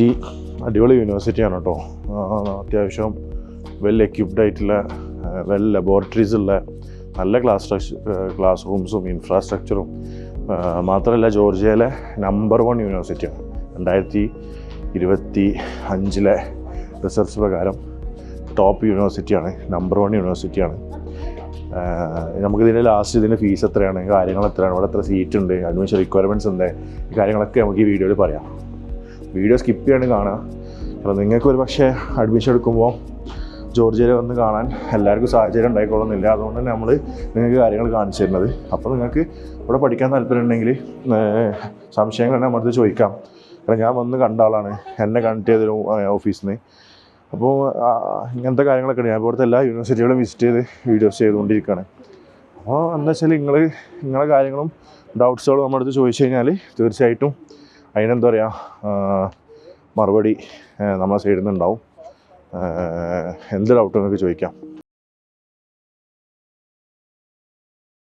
University അടിപൊളി യൂണിവേഴ്സിറ്റിയാണ് കേട്ടോ അത്യാവശ്യം വെൽ എക്യുപ്ഡ് ആയിട്ടുള്ള വെൽ ലബോറട്ടറീസ് ഉള്ള നല്ല ക്ലാസ് ക്ലാസ് റൂംസും ഇൻഫ്രാസ്ട്രക്ചറും മാത്രമല്ല ജോർജിയയിലെ നമ്പർ വൺ യൂണിവേഴ്സിറ്റിയാണ് രണ്ടായിരത്തി ഇരുപത്തി അഞ്ചിലെ റിസർച്ച് പ്രകാരം ടോപ്പ് യൂണിവേഴ്സിറ്റിയാണ് നമ്പർ വൺ യൂണിവേഴ്സിറ്റിയാണ് നമുക്കിതിന്റെ ലാസ്റ്റ് ഇതിന്റെ ഫീസ് എത്രയാണ് കാര്യങ്ങൾ എത്രയാണ് ഇവിടെ എത്ര സീറ്റ് ഉണ്ട് അഡ്മിഷൻ റിക്വയർമെന്റ്സ് ഉണ്ട് ഈ കാര്യങ്ങളൊക്കെ നമുക്ക് ഈ വീഡിയോയിൽ പറയാം. വീഡിയോ സ്കിപ്പ് ചെയ്യാണ് കാണുക. അപ്പോൾ നിങ്ങൾക്ക് ഒരു പക്ഷേ അഡ്മിഷൻ എടുക്കുമ്പോൾ ജോർജിയയിൽ വന്ന് കാണാൻ എല്ലാവർക്കും സാഹചര്യം ഉണ്ടായിക്കൊള്ളുന്നില്ല. അതുകൊണ്ട് തന്നെ നമ്മൾ നിങ്ങൾക്ക് കാര്യങ്ങൾ കാണിച്ചു തരുന്നത്. അപ്പോൾ നിങ്ങൾക്ക് ഇവിടെ പഠിക്കാൻ താല്പര്യം ഉണ്ടെങ്കിൽ സംശയങ്ങൾ തന്നെ നമ്മളത് ചോദിക്കാം. കാരണം ഞാൻ വന്ന് കണ്ട ആളാണ്. എന്നെ കണക്ട് ചെയ്തൊരു ഓഫീസിൽ നിന്ന് അപ്പോൾ ഇങ്ങനത്തെ കാര്യങ്ങളൊക്കെ ഞാൻ ഇവിടുത്തെ എല്ലാ യൂണിവേഴ്സിറ്റികളും വിസിറ്റ് ചെയ്ത് വീഡിയോസ് ചെയ്തുകൊണ്ടിരിക്കുകയാണ്. അപ്പോൾ എന്താ വെച്ചാൽ നിങ്ങൾ നിങ്ങളുടെ കാര്യങ്ങളും ഡൗട്ട്സുകളും നമ്മുടെ അടുത്ത് ചോദിച്ചു കഴിഞ്ഞാൽ തീർച്ചയായിട്ടും അതിനെന്താ പറയുക മറുപടി നമ്മളെ സൈഡിൽ നിന്നുണ്ടാവും. എന്ത് ഡൗട്ട് നിങ്ങൾക്ക് ചോദിക്കാം.